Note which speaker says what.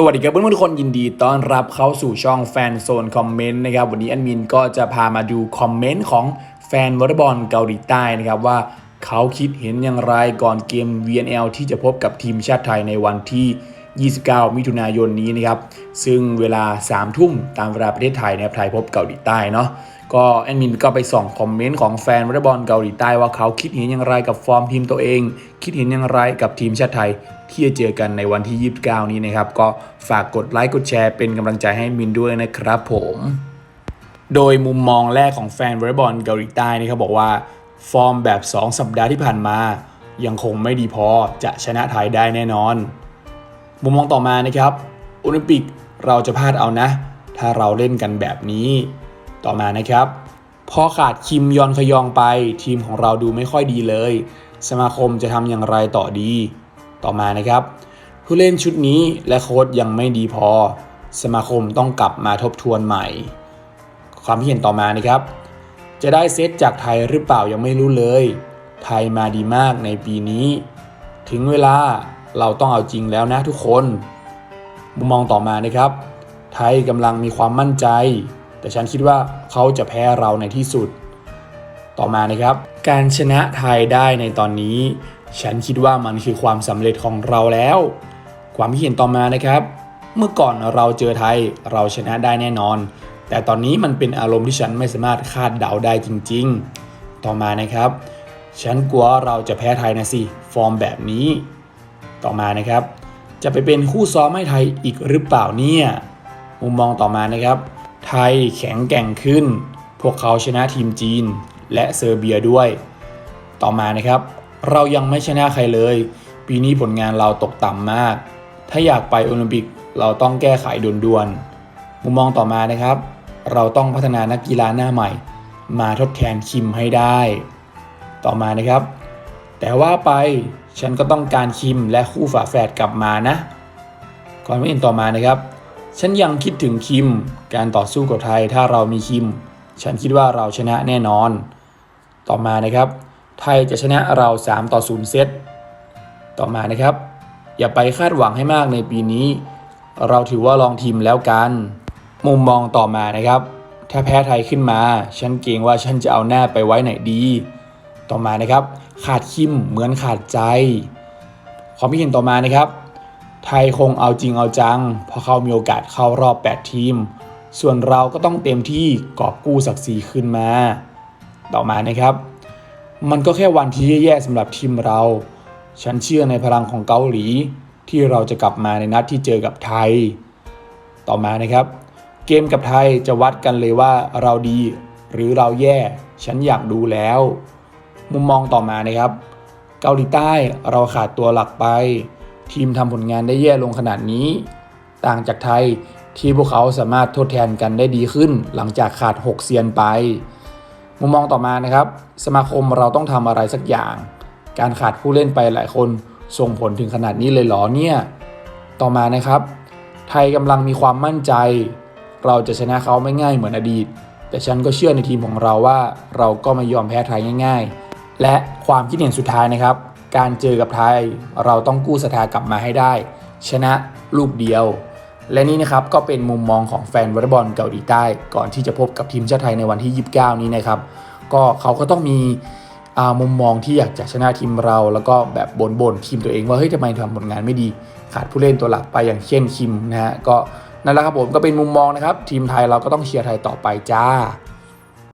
Speaker 1: สวัสดีครับเพื่อนๆทุกคนยินดีต้อนรับเข้าสู่ช่องแฟนโซนคอมเมนต์นะครับวันนี้แอดมินก็จะพามาดูคอมเมนต์ของแฟนวอลเลย์บอลเกาหลีใต้นะครับว่าเขาคิดเห็นอย่างไรก่อนเกม VNL ที่จะพบกับทีมชาติไทยในวันที่ 29 มิถุนายนนี้นะครับซึ่งเวลา 3 ทุ่มตามเวลาประเทศไทยนะครับไทยพบเกาหลีใต้เนาะ ก็แอดมินก็ไปส่องคอมเมนต์ของแฟนวอลเลย์บอลเกาหลีใต้ว่าเขาคิดเห็นอย่างไรกับฟอร์มทีมตัวเอง คิดเห็นอย่างไรกับทีมชาติไทย ที่จะเจอกันในวันที่ 29 นี้นะครับ ก็ฝากกดไลค์กดแชร์เป็นกำลังใจให้มินด้วยนะครับผม โดยมุมมองแรกของแฟนวอลเลย์บอลเกาหลีใต้นี่เขาบอกว่าฟอร์มแบบ 2 สัปดาห์ที่ผ่านมา ยังคงไม่ดีพอจะชนะไทยได้แน่นอน มุมมองต่อมานะครับโอลิมปิกเราจะพลาดเอานะ ถ้าเราเล่นกันแบบนี้ ต่อมานะครับ พอขาดคิมยอนขยองไป ทีมของเราดูไม่ค่อยดีเลย สมาคมจะทำอย่างไรต่อดี ต่อมานะครับ ผู้เล่นชุดนี้และโค้ชยังไม่ดีพอ สมาคมต้องกลับมาทบทวนใหม่ ความเห็นต่อมานะครับ จะได้เซตจากไทยหรือเปล่ายังไม่รู้เลย ไทยมาดีมากในปีนี้ ถึงเวลาเราต้องเอาจริงแล้วนะทุกคน มุมมองต่อมานะครับ ไทยกำลังมีความมั่นใจ แต่ฉันคิดว่าเขาจะแพ้เราในที่สุด ต่อมานะครับ การชนะไทยได้ในตอนนี้ ฉันคิดว่ามันคือความสำเร็จของเราแล้ว ความคิดเห็นต่อมานะครับ เมื่อก่อนเราเจอไทยเราชนะได้แน่นอน แต่ตอนนี้มันเป็นอารมณ์ที่ฉันไม่สามารถคาดเดาได้จริง ๆ ต่อมานะครับ ฉันกลัวเราจะแพ้ไทยนะสิฟอร์มแบบนี้ ต่อมานะครับ จะไปเป็นคู่ซ้อมให้ไทยอีกหรือเปล่าเนี่ยมุมมองต่อมานะครับ ไทยแข็งแกร่งขึ้น พวกเขาชนะทีมจีนและเซอร์เบียด้วย ต่อมานะครับ เรายังไม่ชนะใครเลย ปีนี้ผลงานเราตกต่ำมาก ถ้าอยากไปโอลิมปิกเราต้องแก้ไขด่วนๆ มุมมองต่อมานะครับ เราต้องพัฒนานักกีฬาหน้าใหม่ มาทดแทนคิมให้ได้ ต่อมานะครับ แต่ว่าไปฉันก็ต้องการคิมและคู่ฝาแฝดกลับมานะก่อนไม่เห็นต่อมานะครับ ฉันยังคิดถึงคิม การต่อสู้กับไทยถ้าเรามีคิม ฉันคิดว่าเราชนะแน่นอน ต่อมานะครับ ไทยจะชนะเรา 3 ต่อ 0 เซต ต่อมานะครับ อย่าไปคาดหวังให้มากในปีนี้ เราถือว่าลองทีมแล้วกัน มุมมองต่อมานะครับ ถ้าแพ้ไทยขึ้นมา ฉันเกรงว่าฉันจะเอาหน้าไปไว้ไหนดี ต่อมานะครับ ขาดคิมเหมือนขาดใจความคิดเห็นต่อมานะครับ ไทยคงเอาจริงเอาจัง เพราะเขามีโอกาสเข้ารอบ 8 ทีม ส่วนเราก็ต้องเต็มที่กอบกู้ศักดิ์ศรีขึ้นมา ต่อมานะครับ มันก็แค่วันที่แย่ๆสำหรับทีมเรา ฉันเชื่อในพลังของเกาหลี ที่เราจะกลับมาในนัดที่เจอกับไทย ต่อมานะครับ เกมกับไทยจะวัดกันเลยว่าเราดีหรือเราแย่ ฉันอยากดูแล้ว มุมมองต่อมานะครับ เกาหลีใต้เราขาดตัวหลักไป ทีมทำผลงานได้แย่ลงขนาดนี้ ต่างจากไทยที่พวกเขาสามารถทดแทนกันได้ดีขึ้น หลังจากขาด 6 เซียนไป มุมมองต่อมานะครับ สมาคมเราต้องทำอะไรสักอย่าง การขาดผู้เล่นไปหลายคนส่งผลถึงขนาดนี้เลยเหรอเนี่ย ต่อมานะครับ ไทยกำลังมีความมั่นใจ เราจะชนะเขาไม่ง่ายเหมือนอดีต แต่ฉันก็เชื่อในทีมของเราว่า เราก็ไม่ยอมแพ้ไทยง่าย ๆ และความคิดเห็นสุดท้ายนะครับ การเจอกับไทย เราต้องกู้ศรัทธากลับมาให้ได้ ชนะลูกเดียว และนี่นะครับก็เป็นมุมมองของแฟนวอลเลย์บอลเกาหลีใต้ ก่อนที่จะพบกับทีมชาติไทยในวันที่ 29 นี้นะครับ ก็เขาก็ต้องมีมุมมองที่อยากจะชนะทีมเรา แล้วก็แบบบ่นๆทีมตัวเองว่าเฮ้ยทำไมทำผลงานไม่ดี ขาดผู้เล่นตัวหลักไปอย่างเช่นคิมนะฮะก็นั่นแหละครับผมก็เป็นมุมมองนะครับ ทีมไทยเราก็ต้องเชียร์ไทยต่อไปจ้า